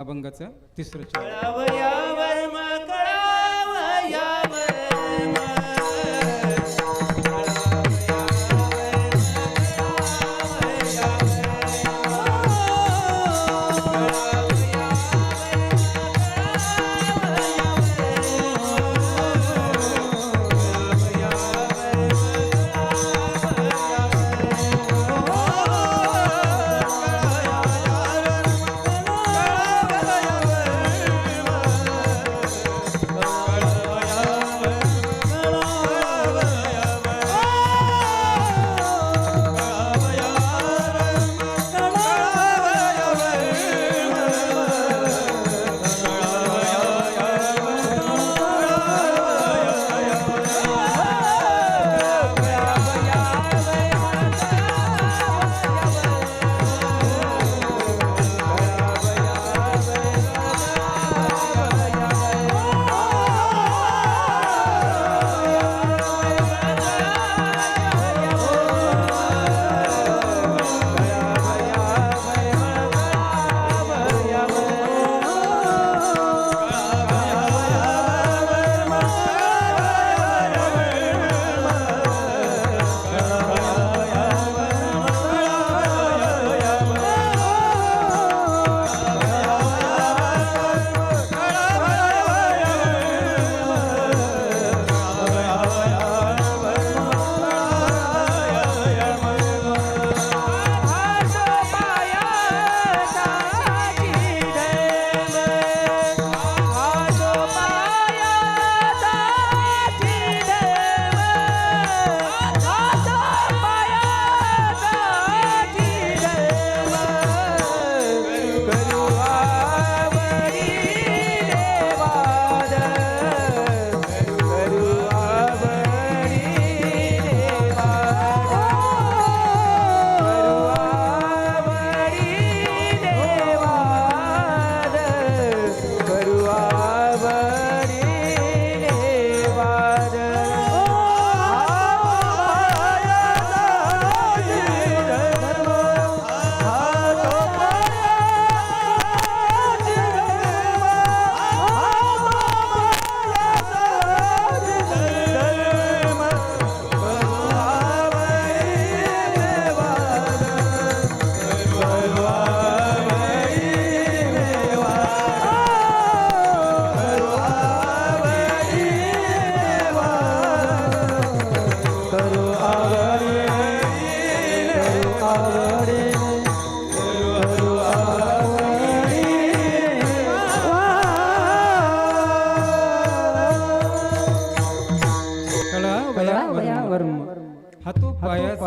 अभंगाचं तिसरं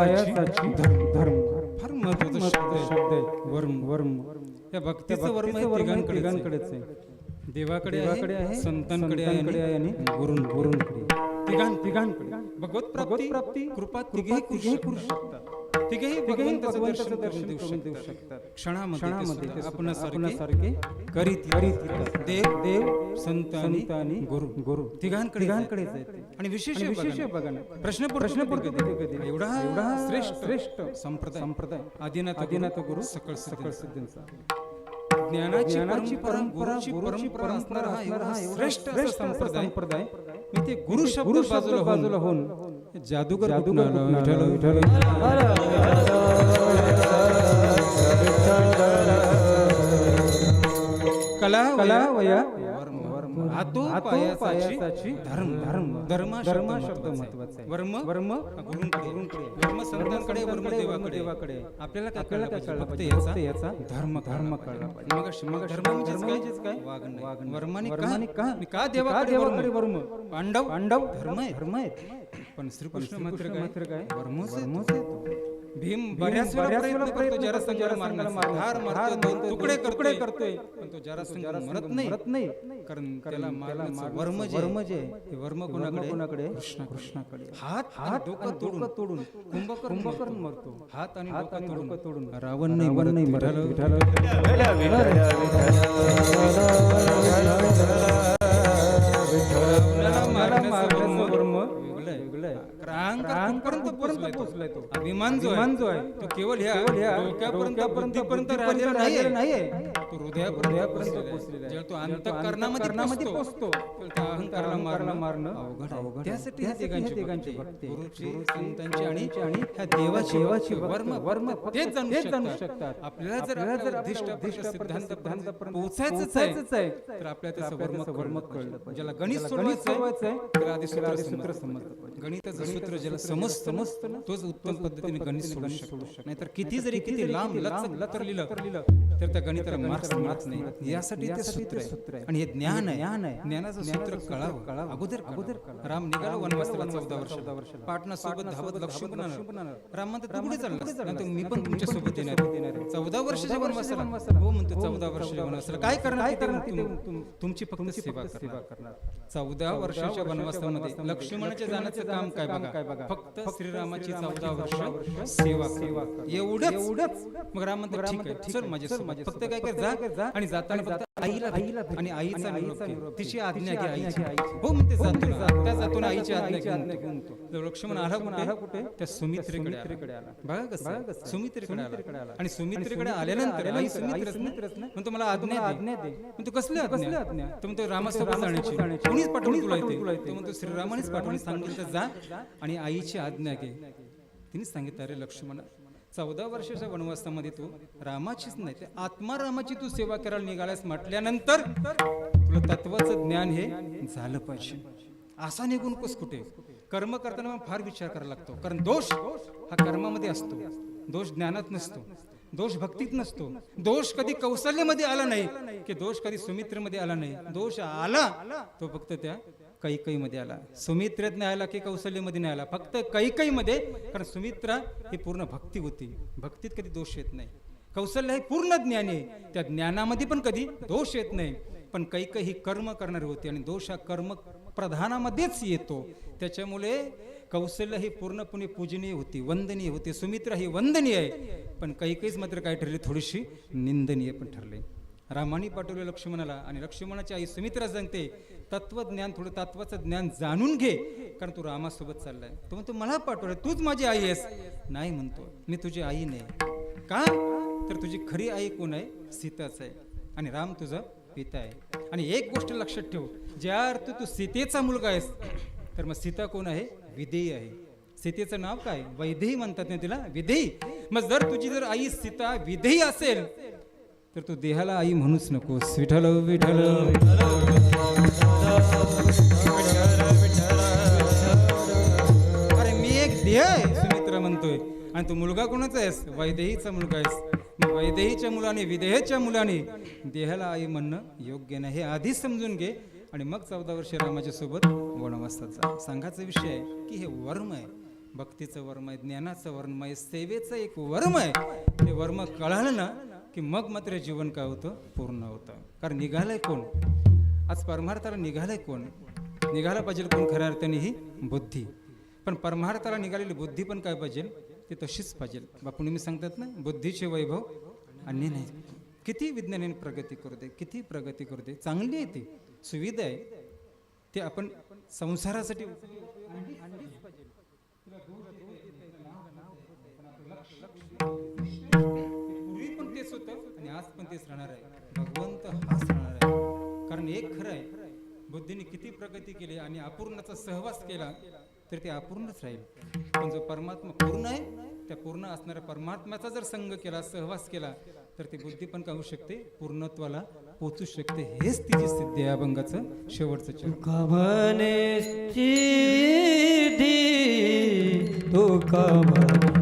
पायाची धर्म धर्म फार महत्त्वाचा शब्द आहे. वर्म वर्म या भक्तीचं वर्म तिघांकडेच आहे. देवाकडे देवाकडे आहे संतांकडे आहे आणि गुरुं गुरुंकडे तिघां तिघांकडे. भगवत प्राप्ती प्राप्ती कृपा तिघेही तिघेही करू शकतात. तिघेही भगवंताचं दर्शन करून देऊ शकतात. क्षणामध्ये क्षणामध्ये आपण सारखे करीत करीत देव देव संत संत आणि गुरु. गुरु. तिघांकडे तिघांकडेच आहेत आणि विशेष विशेष बघा प्रश्न प्रश्न पडतो एवढा एवढा श्रेष्ठ श्रेष्ठ संप्रदाय. संप्रदाय. आदिनाथ आदिनाथ गुरु सकळ सकळ सिद्धींचा. ज्ञानाची परंपरा गुरुची परंपरा हा एवढा श्रेष्ठ संप्रदाय. मी ते गुरु शब्द बाजूला बाजूला होऊन जादूगर जादूगर विठ्ठल विठ्ठल कला कला वया? हातो पायाची धर्म धर्म. धर्म धर्म शब्द महत्त्वाचा आहे. वर्म? वर्म? गुरुंकडे. वर्म संतांकडे वर्म देवाकडे. देवाकडे आपल्याला काय कळलं पाहिजे? फक्त याचा? याचा? धर्म धर्म कळला मग मग धर्म म्हणजेच काय? वागण वागण वर्माने का का का देवाकडे वर्म? पांडव? पांडव? धर्म आहे धर्म आहेत. पण श्रीकृष्ण मात्र मात्र काय? वर्मच वर्मच भीम बऱ्याच वेळा प्रयत्न करतो धार मारतो दोन तुकडे तुकडे करतोय. पण तो जरासंध मरत नाही. मरत नाही. कारण त्याला मारण्याचं वर्म जे वर्म जे हे वर्म कोणाकडे? कोणाकडे? कृष्ण कृष्णाकडे. हात हात डोकं तोडून. तोडून. कुंभकर्ण कुंभकर्ण मरतो. हात आणि डोकं तोडून. रावण नाही मरत. नाही मरत. मारण्याचं आहे. पर्यंत पोहोचलाय तो. अभिमान जो आहे जो आहे. तो केवळ ह्या डोक्यापर्यंत बुद्धीपर्यंत राहिलेला नाहीये. तो हृदयापर्यंत पोहोचलेला आहे. जेव्हा तो अंतःकरणामध्ये पोहोचतो त्या अहंकाराला मारणं मारणं अवघड आहे. त्यासाठी ह्या तिघांची भक्ती गुरुची संतांची आणि आणि ह्या देवाची देवाची वर्म वर्म तेच जाणू शकतात. आपल्याला जर आपल्या उद्दिष्ट सिद्धांत पोहोचायचंच आहे तर आपल्याला त्याचं वर्म कळलं पाहिजे. ज्याला गणित सोडवायचं आहे त्याला आधी सूत्र समजलं. गणिताचं सूत्र ज्याला समज समजतं ना तोच उत्तम पद्धतीने गणित सोडू शकतो. नाहीतर किती जरी किती लांब लचक लतर लिहिलं तर त्या गणिताला मार्क्स मिळत नाही. यासाठी ते सूत्र आहे. आणि हे ज्ञान आहे. ज्ञान आहे. ज्ञानाचं सूत्र कळावं. कळावं. अगोदर अगोदर राम निघाला वनवासाला चौदा वर्ष. पाटणा सोबत धावत लक्ष्मण राम म्हणतो चालला. नंतर मी पण तुमच्यासोबत येणार आहे. चौदा वर्षाच्या वनवासाला. हो म्हणतो चौदा वर्षाच्या वनवासाला. काय करणार तुमची फक्त सेवा करणार. चौदा वर्षाच्या वनवासामध्ये लक्ष्मणाच्या जाण्याचं काम काय बघा? काय बघा? फक्त श्रीरामाची चौदा वर्ष सेवा सेवा एवढंच एवढंच मग राम म्हणतो ठीक आहे चल माझ्या फक्त काय कर जा आणि जाताना फक्त आईला आईला आणि आईचा निरोप. तिची आज्ञा घे आईची हो म्हणते जातो. त्या जातो आईची आज्ञा घेऊन लक्ष्मण आला कुठे? त्या सुमित्रेकडे आला. बघा कसं सुमित्रेकडे आला. आणि सुमित्रेकडे आल्यानंतर आई ना म्हणतो मला आज्ञा आज्ञा दे. म्हणतो कसली आज्ञा? तो म्हणतो रामासोबत जाण्याची. कोणीच पाठवून तुला इथे तो म्हणतो श्रीरामानेच पाठवून सांगितलं जा आणि आईची आज्ञा घे. तिने सांगितलं अरे लक्ष्मण चौदा वर्षाच्या वनवासामध्ये तू रामाचीच नाही तर आत्मारामाची तू सेवा करायला निघाल्यास म्हटल्यानंतर तुला तत्वाचं ज्ञान हे झालं पाहिजे. असा निघून कस कुठे? कर्म करताना मग फार विचार करायला लागतो. कारण दोष हा कर्मामध्ये असतो. दोष ज्ञानात नसतो. दोष भक्तीत नसतो. दोष कधी कौशल्यामध्ये आला नाही की दोष कधी सुमित्रमध्ये आला नाही. दोष आला तो फक्त त्या कैकईमध्ये आला. सुमित्रेत नाही आला की कौशल्यमध्ये नाही आला. फक्त कैकईमध्ये कारण सुमित्रा ही पूर्ण भक्ती होती. भक्तीत कधी दोष येत नाही. कौशल्य हे पूर्ण ज्ञान आहे. त्या ज्ञानामध्ये पण कधी दोष येत नाही. पण कैक ही कर्म करणारी होती आणि दोष हा कर्म प्रधानामध्येच येतो. त्याच्यामुळे कौशल्य ही पूर्णपणे पूजनीय होती वंदनीय होती. सुमित्रा ही वंदनीय आहे. पण कैकईच मात्र काय ठरली? थोडीशी निंदनीय पण ठरले. रामाने पाठवलं लक्ष्मणाला आणि लक्ष्मणाची आई सुमित्रा सांगते तत्वज्ञान थोडं तत्वाचं ज्ञान जाणून घे कारण तू रामासोबत चाललाय. तो म्हणतो मला पाठवलं तूच माझी आई आहेस. नाही म्हणतो मी तुझी आई नाही. का? तर तुझी खरी आई कोण आहे? सीताच आहे. आणि राम तुझा पिता आहे. आणि एक गोष्ट लक्षात ठेव ज्या अर्थ तू सीतेचा मुलगा आहेस तर मग सीता कोण आहे? विधेयी आहे. सीतेचं नाव काय? वैदेही म्हणतात ना तिला विधेयी. मग जर तुझी जर आई सीता विधेयी असेल तर तू देहाला आई म्हणूच नकोस. विठल विठल अरे मी एक देह आहे. सुमित्रा म्हणतोय. आणि तू मुलगा कोणाचा आहेस? वैदेहीचा मुलगा आहेस. मग वैदेहीच्या मुलाने विदेहच्या मुलाने देहाला आई म्हणणं योग्य नाही. हे आधीच समजून घे. आणि मग चौदा वर्ष रामाच्या सोबत वनवासात जा. सांगायचा विषय आहे की हे वर्म आहे. भक्तीचं वर्म आहे ज्ञानाचं वर्म आहे सेवेचं एक वर्म आहे. ते वर्म कळालं ना की मग मात्र जीवन काय होतं? पूर्ण होतं. कारण निघालंय कोण? आज परमार्थाला निघालंय कोण? निघायला पाहिजे कोण खऱ्या अर्थाने ही? बुद्धी. पण परमार्थाला निघालेली बुद्धी पण काय पाहिजे? ती तशीच पाहिजे. बापू नेहमी सांगतात ना बुद्धीचे वैभव अन्य नाही किती विज्ञानाने प्रगती करू दे किती प्रगती करू दे. चांगली आहे ती सुविधा आहे. ते आपण संसारासाठी पूर्वी तेच होतं आणि आज पण तेच राहणार आहे. भगवंत हाच राहणार आहे. कारण एक खरं आहे बुद्धीने किती प्रगती केली आणि अपूर्णाचा सहवास केला तर ते अपूर्णच राहील. पण जो परमात्मा पूर्ण आहे त्या पूर्ण असणाऱ्या परमात्म्याचा जर संघ केला सहवास केला तर ती बुद्धी पण काय होऊ शकते? पूर्णत्वाला पोचू शकते. हेच तिची सिद्धी आहे अभंगाचं शेवटचं चरण. तू कमने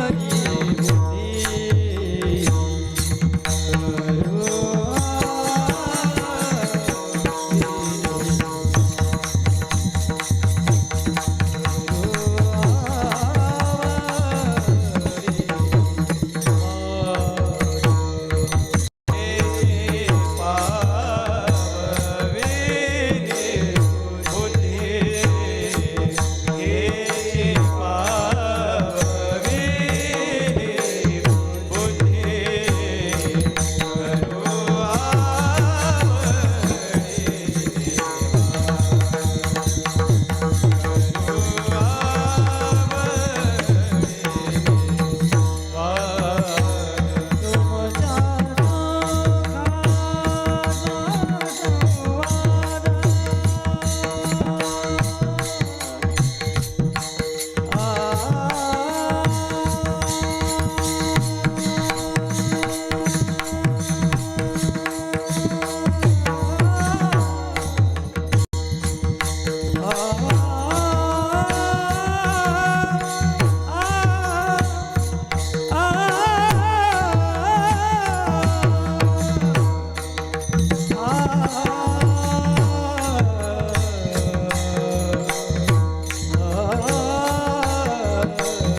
Yeah.